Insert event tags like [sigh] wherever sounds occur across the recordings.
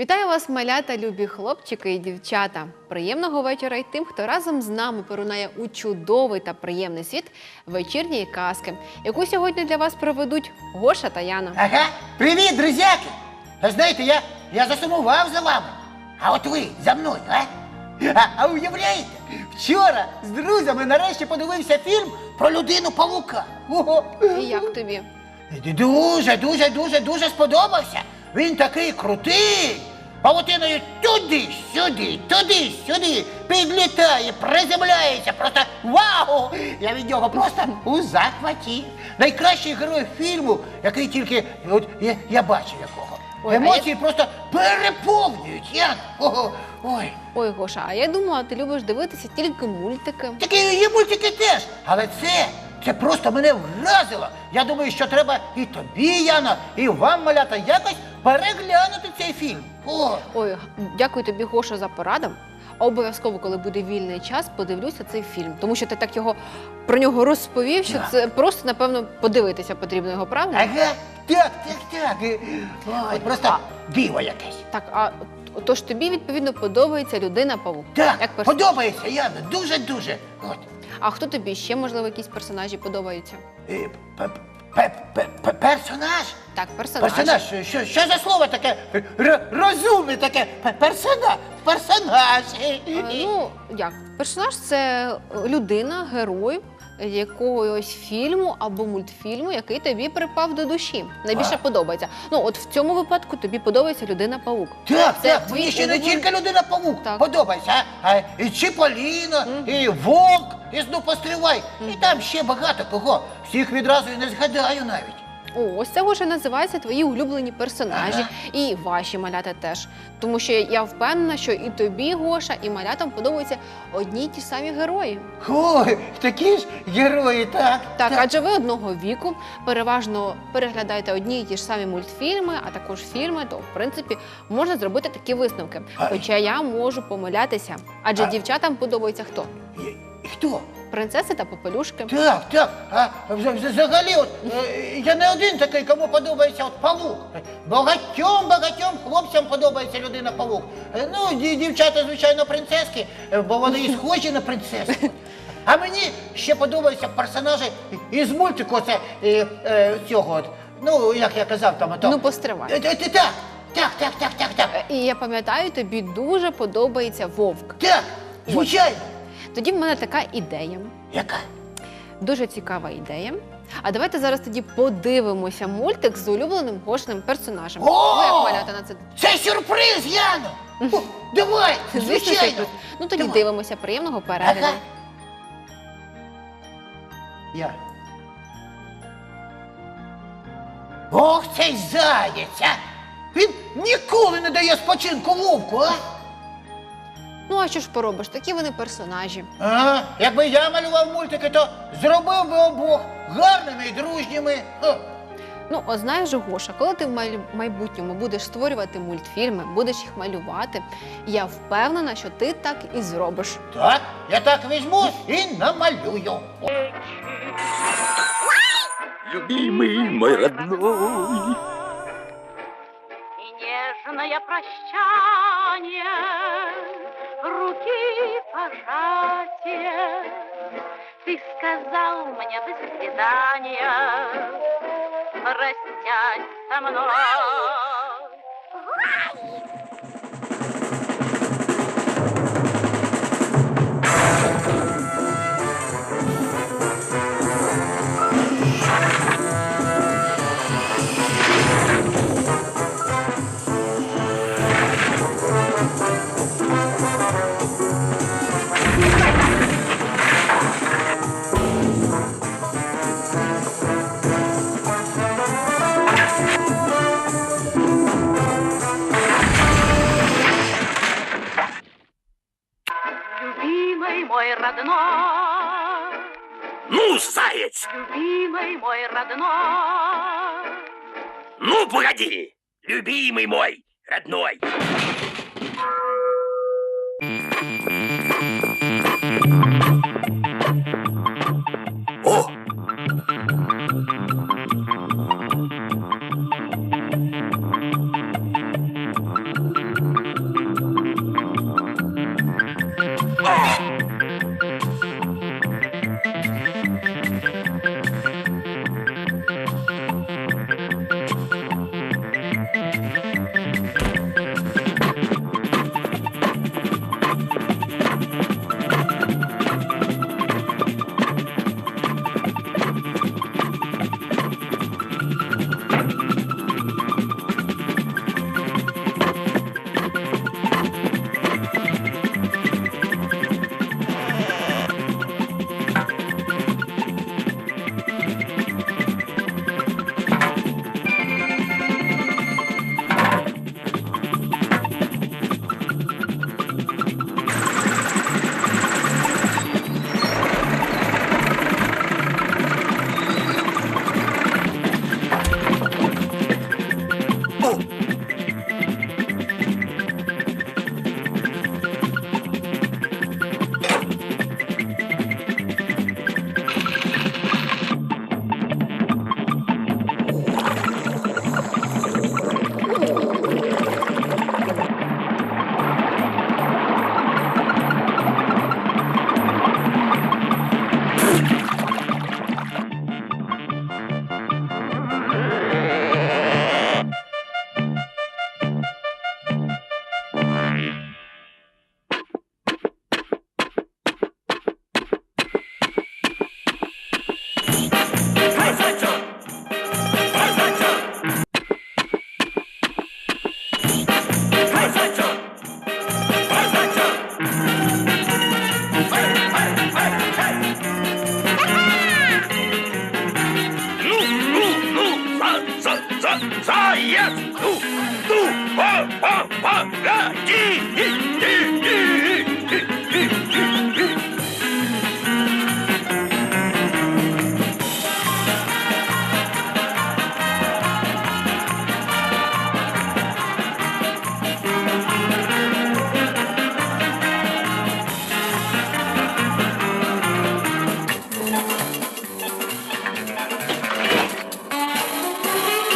Вітаю вас, малята, любі хлопчики і дівчата. Приємного вечора й тим, хто разом з нами порунає у чудовий та приємний світ вечірньої казки, яку сьогодні для вас проведуть Гоша та Яна. Ага, привіт, друзяки! А знаєте, я, я засумував за вами. А от ви за мною, а? А, а уявляєте, вчора з друзями нарешті подивився фільм про людину павука. Ого! І як тобі? Дуже, дуже, дуже, дуже сподобався. Він такий крутий. Павутиною туди, сюди, туди, сюди, підлітає, приземляється. Просто вау! Я від нього просто у захваті. Найкращий герой фільму, який тільки от, я, я бачив якого. Ой, Емоції просто переповнюють. Як? Ого, ой. Ой, Гоша, а я думала, ти любиш дивитися тільки мультики. Такі є мультики теж, але це, це просто мене вразило. Я думаю, що треба і тобі, Яна, і вам, малята, якось переглянути цей фільм. О, Ой, дякую тобі, Гоша, за порадом. Обов'язково, коли буде вільний час, подивлюся цей фільм, тому що ти так його про нього розповів, що це просто напевно подивитися потрібно його, правда? ага, так, так, так. Ой, просто диво якесь. Так, а тож тобі відповідно подобається людина павук. Так, Як подобається, Яна, дуже-дуже. От. А хто тобі ще, можливо, якісь персонажі подобаються? Е, пе- пе- пе- Персонаж? Так, персонаж. Персонаж, що, що за слово таке? Р- розумне таке. Пе- Персонаж, персонаж. Е, Ну, як? Персонаж це людина, герой якогось фільму або мультфільму, який тобі припав до душі. Найбільше подобається. Ну, от в цьому випадку тобі подобається людина-павук. Так, Це так, твій мені ще не улюблений? тільки людина павук Так. подобається, а, а і Чіполіно, і Вовк, і ну постривай. І там ще багато кого. Всіх відразу і не згадаю навіть. О, ось це вже називається твої улюблені персонажі, і ваші малята теж. Тому що я впевнена, що і тобі, Гоша, і малятам подобаються одні й ті самі герої. Ой, такі ж герої, так. Так, адже ви одного віку переважно переглядаєте одні й ті ж самі мультфільми, а також фільми, то в принципі можна зробити такі висновки. Хоча я можу помилятися, адже дівчатам подобається хто? І Хто? Принцеси та попелюшки. Так, так. А вз- вз- взагалі, от, е, я не один такий, кому подобається от павук. Багатьом, багатьом хлопцям подобається людина павук. Е, Ну, ді- дівчата, звичайно, принцески, е, бо вони і схожі на принцески. А мені ще подобаються персонажі із мультику, це е, е, цього от. Ну, як я казав, там ото. Ну, постривай. Е, е, Так, так, так, так, так, так. І я пам'ятаю, тобі дуже подобається вовк. Так, звичайно. Тоді в мене така ідея. Яка? Дуже цікава ідея. А давайте зараз тоді подивимося мультик з улюбленим Гошиним персонажем. О! Ви як малята на це Це сюрприз, Яно! О, Давай, Звісно, звичайно. сюрприз. Ну тоді Давай. дивимося. Приємного перегляду. Ага. Я. Ох, цей заєць, а! Він ніколи не дає спочинку вовку, а? Ну а що ж поробиш? Такі вони персонажі. Ага, якби я малював мультики, то зробив би обох гарними і дружніми. Ха. Ну, о, знаєш, Гоша, коли ти в май- майбутньому будеш створювати мультфільми, будеш їх малювати, я впевнена, що ти так і зробиш. Так, я так візьму і намалюю. Любимый мой родной. И нежное прощание, руки пожатие. Ты сказал мне до свидания, простясь со мной. Любимый родной, Ну, заяц, любимый мой родной. ну погоди, любимый мой родной.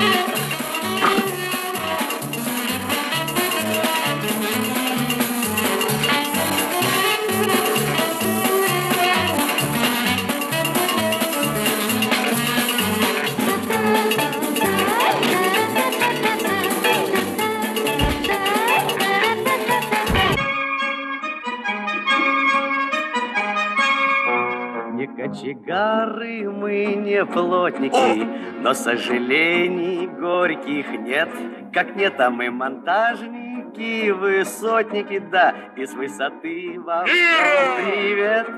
Yeah. Не кочегары мы, не плотники, но сожалений горьких нет. Как нет, там и монтажники, высотники, да, и с высоты вам привет.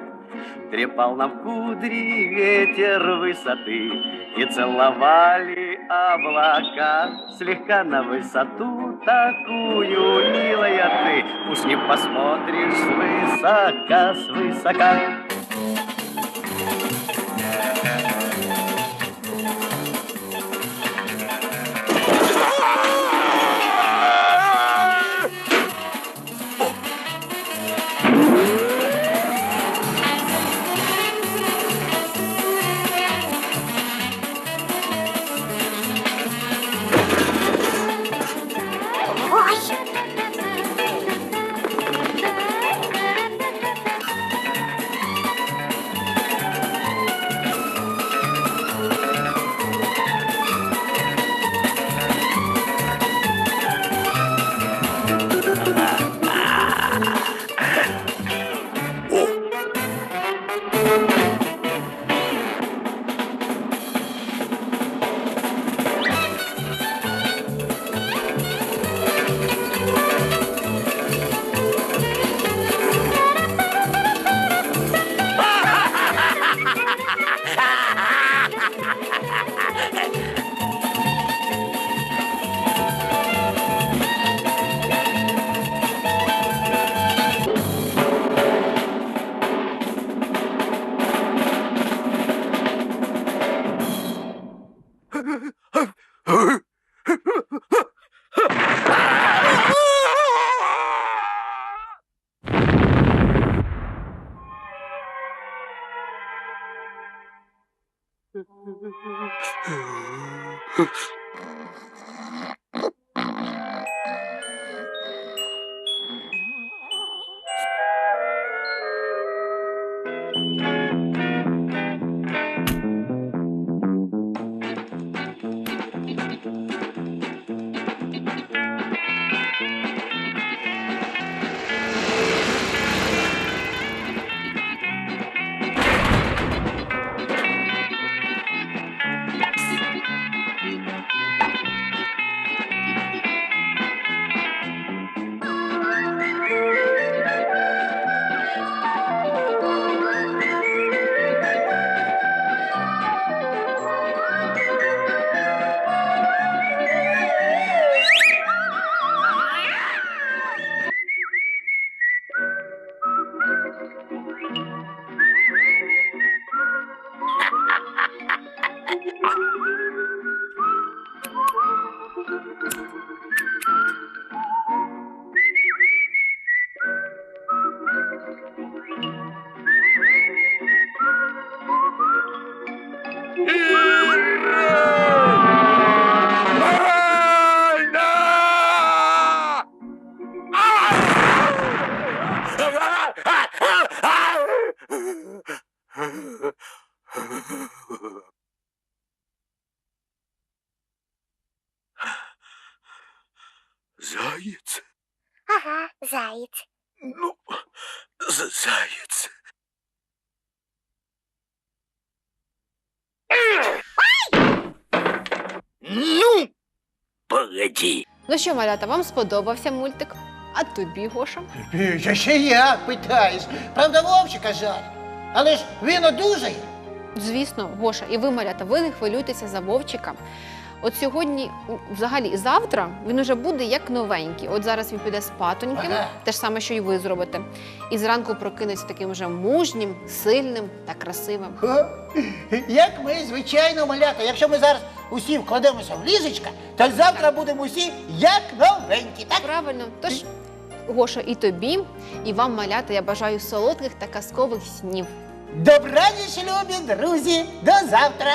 Трепал нам кудри ветер высоты И целовали облака Слегка на высоту такую, милая ты Уж не посмотришь свысока, свысока Thank you. Hmm. [laughs] [laughs] Заяц? Ага, заєць. Ну, за заяц. Ну, погоди. Ну що, малята, вам сподобався мультик? А тобі, Гоша? Я ще як питаєш. Правда, Вовчика жаль. Але ж він одужає. Звісно, Гоша, і ви, малята, ви не хвилюйтеся за Вовчика. От сьогодні, взагалі, і завтра він уже буде як новенький. От зараз він піде спатоньким, Ага. те ж саме, що і ви зробите. І зранку прокинеться таким вже мужнім, сильним та красивим. Як ми, звичайно, малята. Якщо ми зараз усі вкладемося в ліжечка, то завтра будемо усі як новенькі, так? Правильно, тож, Гоша, і тобі, і вам, малята, я бажаю солодких та казкових снів. Добраніч, любі друзі, до завтра.